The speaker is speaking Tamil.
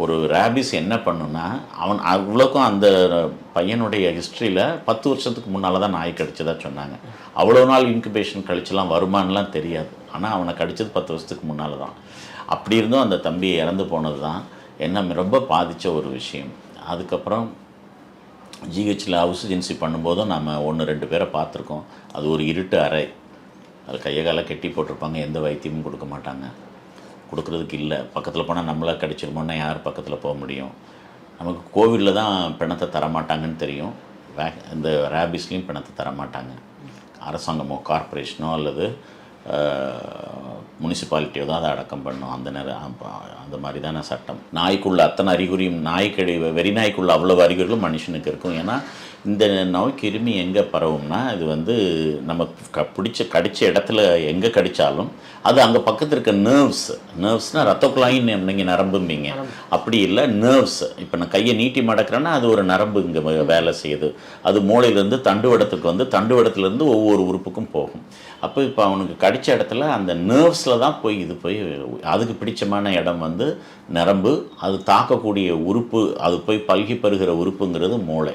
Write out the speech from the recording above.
ஒரு ரேபிஸ் என்ன பண்ணுன்னா அவன் அவ்வளோக்கும் அந்த பையனுடைய ஹிஸ்ட்ரியில் பத்து வருஷத்துக்கு முன்னால் தான் நாய் கடிச்சதாக சொன்னாங்க. அவ்வளோ நாள் இன்குபேஷன் கழிச்செல்லாம் வருமானலாம் தெரியாது. ஆனால் அவனை கடிச்சது பத்து வருஷத்துக்கு முன்னால் தான். அப்படி இருந்தும் அந்த தம்பி இறந்து போனது தான் என்ன ரொம்ப பாதித்த ஒரு விஷயம். அதுக்கப்புறம் ஜிஹெச்சில் ஹவுஸ் ஏஜென்சி பண்ணும்போதும் நம்ம ஒன்று ரெண்டு பேரை பார்த்துருக்கோம். அது ஒரு இருட்டு அறை. அது கையை காலை கெட்டி போட்டிருப்பாங்க. எந்த வைத்தியமும் கொடுக்க மாட்டாங்க. கொடுக்குறதுக்கு இல்லை. பக்கத்தில் போனால் நம்மளாக கிடச்சிருமோன்னா யார் பக்கத்தில் போக முடியும்? நமக்கு கோவிலில் தான் பிணத்தை தரமாட்டாங்கன்னு தெரியும். வே இந்த ரேபிஸ்லேயும் பிணத்தை தரமாட்டாங்க. அரசாங்கமோ கார்ப்பரேஷனோ அல்லது முனிசிபாலிட்டியோ தான் அதை அடக்கம் பண்ணும். அந்த நேரம் அந்த மாதிரி தானே சட்டம். நாய்க்குள்ள அத்தனை அறிகுறியும் நாய்க்கடி வெறி நாய்க்குள்ள அவ்வளவு அறிகுறிகளும் மனுஷனுக்கு இருக்கும். ஏன்னா இந்த நோய் கிருமி எங்கே பரவும்னா இது வந்து நம்ம க பிடிச்ச கடித்த இடத்துல எங்கே கடித்தாலும் அது அங்கே பக்கத்தில் இருக்க நர்வ்ஸ் நர்வ்ஸ்னால் ரத்த குழாயின்னு நீங்கள் நரம்பும்பீங்க. அப்படி இல்லை நர்வ்ஸ் இப்போ நான் கையை நீட்டி மடக்கிறேன்னா அது ஒரு நரம்பு இங்கே வேலை செய்யுது. அது மூளையிலேருந்து தண்டுவடத்துக்கு வந்து தண்டுவடத்துலேருந்து ஒவ்வொரு உறுப்புக்கும் போகும். அப்போ இப்போ அவனுக்கு கடித்த இடத்துல அந்த நர்வ்ஸில் தான் போய் இது போய் அதுக்கு பிடிச்சமான இடம் வந்து நரம்பு. அது தாக்கக்கூடிய உறுப்பு அது போய் பல்கி பெறுகிற உறுப்புங்கிறது மூளை.